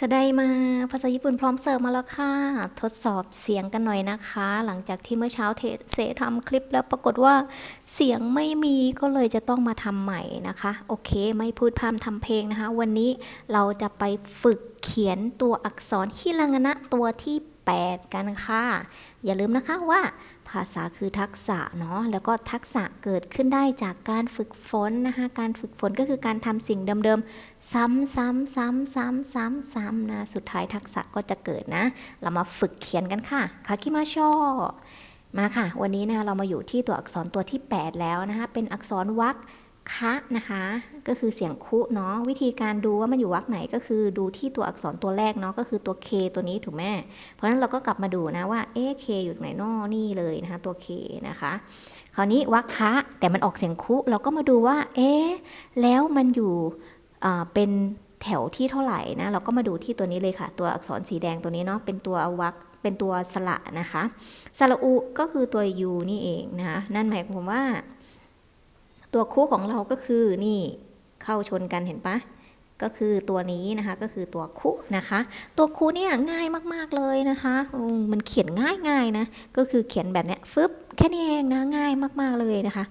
จะได้มาภาษาญี่ปุ่นพร้อมเสิร์ฟมาแล้วค่ะ ทดสอบเสียงกันหน่อยนะคะ หลังจากที่เมื่อเช้าเทเสทำคลิปแล้วปรากฏว่าเสียงไม่มีก็เลยจะต้องมาทำใหม่นะคะ โอเค ไม่พูดพามทำเพลงนะคะ วันนี้เราจะไปฝึกเขียนตัวอักษรฮิรางานะตัวที่ 8 กันค่ะ อย่าลืมนะคะว่าภาษาคือทักษะเนาะแล้วก็ทักษะเกิดขึ้นได้จากการฝึกฝนนะคะการฝึกฝนก็คือการทำสิ่งเดิมๆ ซ้ำซ้ำซ้ำซ้ำซ้ำซ้ำนะสุดท้ายทักษะก็จะเกิดนะ เรามาฝึกเขียนกันค่ะคาคิมาโชมาค่ะ วันนี้นะคะเรามาอยู่ที่ตัวอักษรตัวที่ 8 แล้วนะคะเป็นอักษรวรรค คะนะคะ ก็คือเสียงคุเนาะวิธีการดูว่ามันอยู่วรรคไหนก็คือดูที่ตัวอักษรตัวแรกเนาะก็คือตัว K ตัวนี้ถูกไหมเพราะฉะนั้นเราก็กลับมาดูนะว่าเอ๊ะ K อยู่ไหนนอนี่เลยนะคะตัว K นะคะ คราวนี้วรรคะแต่มันออกเสียงคุเราก็มาดูว่าเอ๊ะแล้วมันอยู่เป็นแถวที่เท่าไหร่นะเราก็มาดูที่ตัวนี้เลยค่ะ ตัวอักษรสีแดงตัวนี้เนาะเป็นตัววรรคเป็นตัวสระนะคะสระอุก็คือตัว U นี่เองนะคะนั่นหมายความว่า ตัวคู่ของเราก็คือนี่เข้าชนกันเห็นปะก็คือตัวนี้นะคะก็คือตัวคุนะคะ ตัวคุเนี่ยง่ายมากๆเลยนะคะมันเขียนง่ายๆนะก็คือเขียนแบบเนี้ยฟึบแค่นี้เองนะง่ายมากๆเลยนะคะ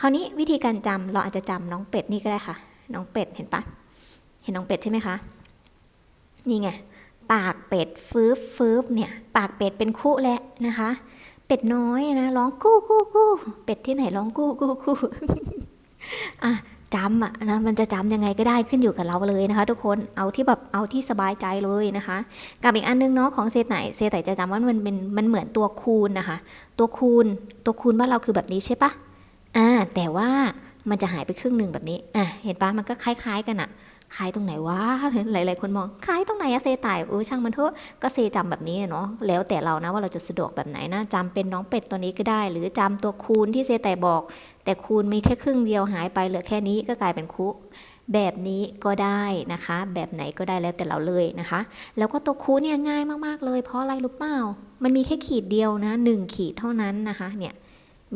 คราวนี้วิธีการจำเราอาจจะจำน้องเป็ดนี่ก็ได้ค่ะ น้องเป็ดเห็นปะเห็นน้องเป็ดใช่ไหมคะนี่ไงปากเป็ดฟืบฟืบเนี่ยปากเป็ดเป็นคุแหละนะคะ เป็ดน้อยนะร้องกู้กู้กู้เป็ดที่ไหนร้องกู้กู้กู้ อะจำอะนะมันจะจำยังไงก็ได้ขึ้นอยู่กับเราเลยนะคะ ทุกคนเอาที่แบบเอาที่สบายใจเลยนะคะ กับอีกอันนึงเนาะของเซไหนเซไหนจะจำว่ามันเป็นมันเหมือนตัวคูณนะคะ ตัวคูณตัวคูณบ้านเราคือแบบนี้ใช่ปะอ่าแต่ว่ามันจะหายไปครึ่งหนึ่งแบบนี้อะเห็นปะมันก็คล้าย ๆ กันอะ คล้ายตรงไหนวะหลาย ๆ คนมองคล้ายตรงไหนอะเซไตเออช่างมันเถอะก็เซจำแบบนี้เนาะแล้วแต่เรานะว่าเราจะสะดวกแบบไหนนะจำเป็นน้องเป็ดตัวนี้ก็ได้ หรือจำตัวคูณที่เซไตบอก แต่คูณมีแค่ครึ่งเดียวหายไปเหลือแค่นี้ก็กลายเป็นคุแบบนี้ก็ได้นะคะ แบบไหนก็ได้แล้วแต่เราเลยนะคะ แล้วก็ตัวคูเนี่ยง่ายมาก ๆ เลย เพราะอะไรรู้เปล่า มันมีแค่ขีดเดียวนะหนึ่งขีดเท่านั้นนะคะเนี่ย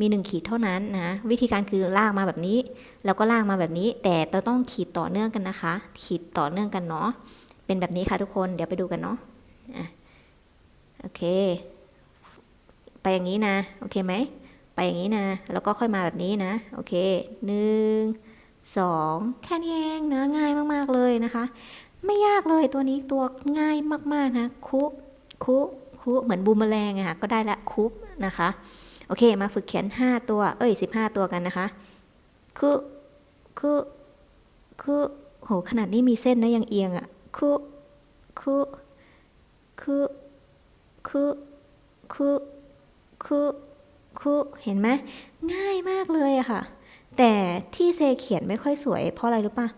มีหนึ่งขีดเท่านั้นนะวิธีการคือลากมาแบบนี้ แล้วก็ลากมาแบบนี้ แต่เราต้องขีดต่อเนื่องกันนะคะ ขีดต่อเนื่องกันเนาะเป็นแบบนี้ค่ะทุกคนเดี๋ยวไปดูกันเนาะอะโอเค ไปอย่างนี้นะโอเคไหมไปอย่างนี้นะ แล้วก็ค่อยมาแบบนี้นะ โอเคหนึ่งสองแค่นี้เองนะ ง่ายมากๆเลยนะคะ ไม่ยากเลยตัวนี้ตัวง่ายมากๆนะ คุ คุ คุ เหมือนบูมแมลงอะค่ะ ก็ได้ละคุนะคะ โอเค มาฝึกเขียน 5 ตัว เอ้ย 15 ตัวกันนะคะคุคุคุโห ขนาดนี้มีเส้นนะยังเอียงอะคุคุคุคุคุคุคุเห็นไหม ง่ายมากเลยอะค่ะ แต่ที่เซเขียนไม่ค่อยสวย เพราะอะไรรู้ปะ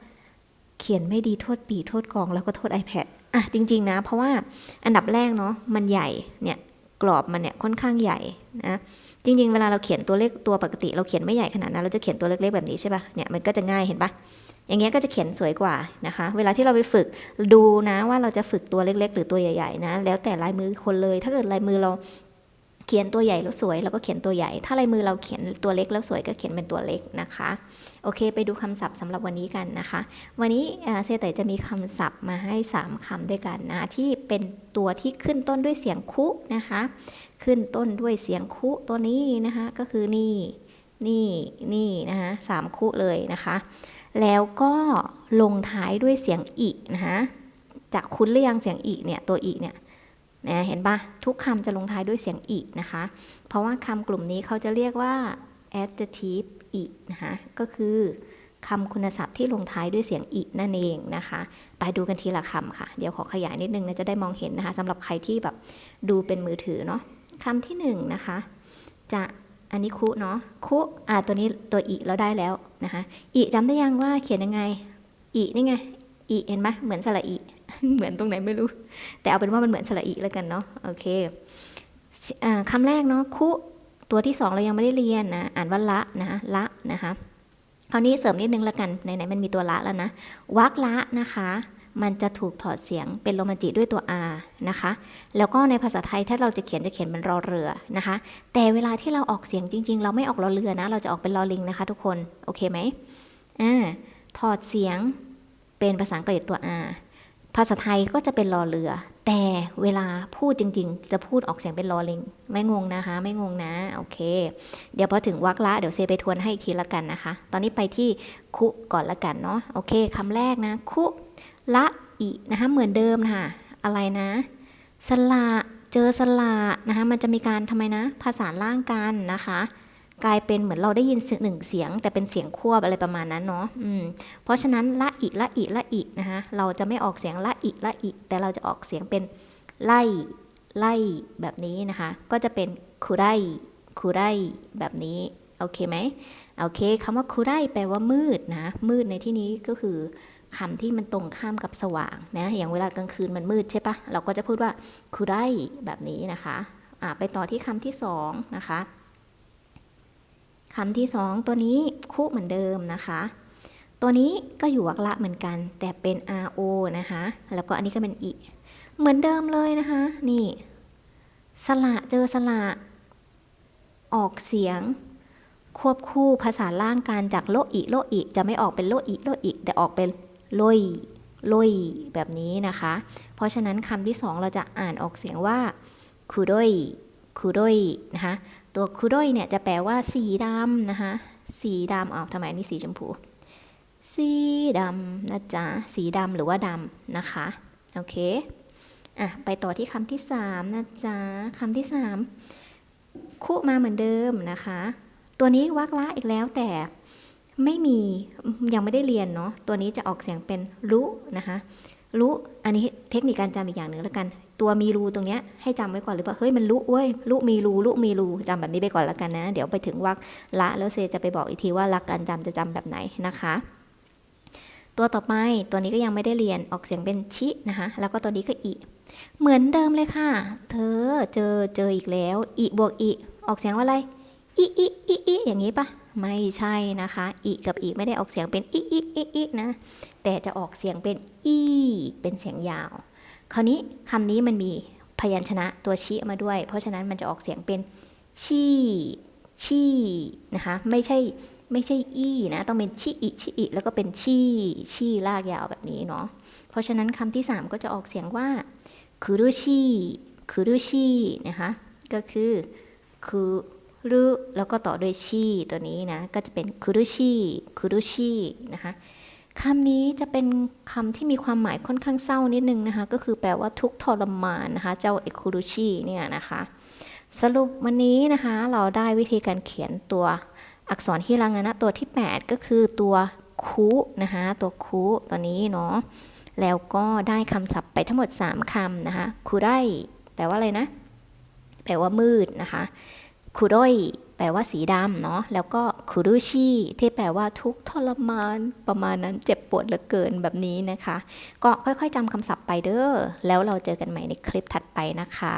เขียนไม่ดีโทษปีโทษกองแล้วก็โทษ iPad อะจริง ๆ นะ เพราะว่าอันดับแรกเนาะมันใหญ่เนี่ย กรอบมันเนี่ยค่อนข้างใหญ่นะจริง ๆ เวลาเราเขียนตัวเลขตัวปกติ เราเขียนไม่ใหญ่ขนาดนั้นเราจะเขียนตัวเล็กๆแบบนี้ใช่ปะเนี่ยมันก็จะง่ายเห็นป่ะอย่างเงี้ยก็จะเขียนสวยกว่านะคะ เวลาที่เราไปฝึกดูนะว่าเราจะฝึกตัวเล็ก ๆ หรือตัวใหญ่ ๆ นะ แล้วแต่ลายมือคนเลย ถ้าเกิดลายมือเรา เขียนตัวใหญ่แล้วสวยเราก็เขียนตัวใหญ่ ถ้าลายมือเราเขียนตัวเล็กแล้วสวยก็เขียนเป็นตัวเล็กนะคะ โอเค ไปดูคำศัพท์สำหรับวันนี้กันนะคะ วันนี้เอ่อเซไตจะมีคำศัพท์มาให้ 3คำด้วยกันนะ ที่เป็นตัวที่ขึ้นต้นด้วยเสียงคุนะคะ ขึ้นต้นด้วยเสียงคุตัวนี้นะคะ ก็คือนี่ นี่ นี่นะคะสามคุเลยนะคะ แล้วก็ลงท้ายด้วยเสียงอีนะคะจากคุ้นหรือยังเสียงอีเนี่ย ตัวอีเนี่ย นะเห็นปะทุกคำจะลงท้ายด้วยเสียงอีนะคะ เพราะว่าคำกลุ่มนี้เขาจะเรียกว่า adjective อีนะคะก็คือคำคุณศัพท์ที่ลงท้ายด้วยเสียงอีนั่นเองนะคะ ไปดูกันทีละคำค่ะ เดี๋ยวขอขยายนิดนึงนะจะได้มองเห็นนะคะสำหรับใครที่แบบดูเป็นมือถือเนาะคำที่หนึ่งนะคะ จะอันนี้คุเนาะคุอ่าตัวนี้ตัวอีเราได้แล้วนะคะอีจำได้ยังว่าเขียนยังไงอีนี่ไงอีเห็นไหมเหมือนสระอี เหมือนตรงไหนไม่รู้ แต่เอาเป็นว่ามันเหมือนสระอีแล้วกันเนาะโอเคอคำแรกเนาะคุตัวที่สองเรายังไม่ได้เรียนนะ อ่านว่าละนะละนะคะคราวนี้เสริมนิดนึงละกันไหนๆมันมีตัวละแล้วนะวักละนะคะ มันจะถูกถอดเสียงเป็นโรมันจิด้วยตัว r นะคะ แล้วก็ในภาษาไทยถ้าเราจะเขียนจะเขียนเป็นรอเรือนะคะ แต่เวลาที่เราออกเสียงจริง ๆ เราไม่ออกรอเรือนะ เราจะออกเป็นรอลิงนะคะ ทุกคน โอเคไหมอ่าถอดเสียงเป็นภาษาอังกฤษตัว r ภาษาไทยก็จะเป็นรอเรือ แต่เวลาพูดจริง ๆ จะพูดออกเสียงเป็นรอลิง ไม่งงนะคะ ไม่งงนะ โอเค เดี๋ยวพอถึงวรรคละ เดี๋ยวเซไปทวนให้อีกทีละกันนะคะ ตอนนี้ไปที่คุก่อนละกันเนาะ โอเคคำแรกนะ คุละอินะคะ เหมือนเดิมนะคะอะไรนะ สละ เจอสละนะคะ มันจะมีการทำไมนะ ภาษาล่างกันนะคะ กลายเป็นเหมือนเราได้ยินเสียงหนึ่งเสียง แต่เป็นเสียงควบอะไรประมาณนั้นเนาะเพราะฉะนั้นละอิละอิละอินะคะเราจะไม่ออกเสียงละอิละอิแต่เราจะออกเสียงเป็นไล่ไล่แบบนี้นะคะ ก็จะเป็นคุไรคุไรแบบนี้โอเคไหมโอเคคำว่าคุไรแปลว่ามืดนะมืดในที่นี้ก็คือคำที่มันตรงข้ามกับสว่างนะอย่างเวลากลางคืนมันมืดใช่ปะเราก็จะพูดว่าคุไรแบบนี้นะคะะไปต่อที่คำที่สองนะคะ คำที่สองตัวนี้คุเหมือนเดิมนะคะ ตัวนี้ก็อยู่วรรคละเหมือนกัน แต่เป็น RO นะคะ แล้วก็อันนี้ก็เป็นอิเหมือนเดิมเลยนะคะ นี่สละเจอสละออกเสียง ควบคู่ภาษาล่างกันจากโลอิโลอิจะไม่ออกเป็นโลอิโลอิแต่ออกเป็นโลยโลยแบบนี้นะคะ เพราะฉะนั้นคำที่สองเราจะอ่านออกเสียงว่าคุโดยคุโดยนะคะ ตัวคุโดยเนี่ยจะแปลว่าสีดำนะคะ สีดำอ้าวทำไมนนี่สีชมพู สีดำนะจ๊ะ สีดำหรือว่าดำนะคะ โอเค อะ ไปต่อที่คำที่สามนะจ๊ะคำที่สามคุมาเหมือนเดิมนะคะ ตัวนี้วักละอีกแล้วแต่ไม่มียังไม่ได้เรียนเนาะ ตัวนี้จะออกเสียงเป็นรุนะคะ รุอันนี้เทคนิคการจำอีกอย่างหนึ่งแล้วกัน ตัวมีรูตรงเนี้ยให้จำไว้ก่อนหรือเปล่าเฮ้ยมันรุเว้ยรุมีรูรุมีรูจำแบบนี้ไปก่อนแล้วกันนะ เดี๋ยวไปถึงวักละแล้วเซจะไปบอกอีกทีว่าหลักการจำจะจำแบบไหนนะคะ ตัวต่อไปตัวนี้ก็ยังไม่ได้เรียนออกเสียงเป็นชินะคะ แล้วก็ตัวนี้ก็อิเหมือนเดิมเลยค่ะ เธอเจอเจออีกแล้วอิบวกอิออกเสียงว่าอะไรอิอิอิอิอย่างนี้ปะ ไม่ใช่นะคะอิกับอิไม่ได้ออกเสียงเป็นอิอิอิอินะ แต่จะออกเสียงเป็นอีเป็นเสียงยาว คราวนี้คำนี้มันมีพยัญชนะตัวชิมาด้วย เพราะฉะนั้นมันจะออกเสียงเป็นชี่ชี่นะคะ ไม่ใช่ไม่ใช่อีนะ ต้องเป็นชิอิชิอิแล้วก็เป็นชี่ชี่ลากยาวแบบนี้เนาะ เพราะฉะนั้นคำที่ 3 ก็จะออกเสียงว่าคุรุชิคุรุชินะคะ ก็คือคุ รุแล้วก็ต่อด้วยชีตัวนี้นะ ก็จะเป็นคุรุชิคุรุชินะคะคำนี้จะเป็นคำที่มีความหมายค่อนข้างเศร้านิดนึงนะคะ ก็คือแปลว่าทุกทรมานนะคะ เจ้าเอคุรุชิเนี่ยนะคะ สรุปวันนี้นะคะ เราได้วิธีการเขียนตัวอักษรฮิรางานะตัวที่ 8 ก็คือตัวคุนะคะตัวคุตัวนี้เนาะแล้วก็ได้คำศัพท์ไปทั้งหมด 3คำนะคะคุไรแปลว่าอะไรนะ แปลว่ามืดนะคะ คุโรยแปลว่าสีดำเนาะแล้วก็คุรุชิที่แปลว่าทุกทรมานประมาณนั้นเจ็บปวดเหลือเกินแบบนี้นะคะ ก็ค่อยๆจำคำศัพท์ไปเด้อแล้วเราเจอกันใหม่ในคลิปถัดไปนะคะ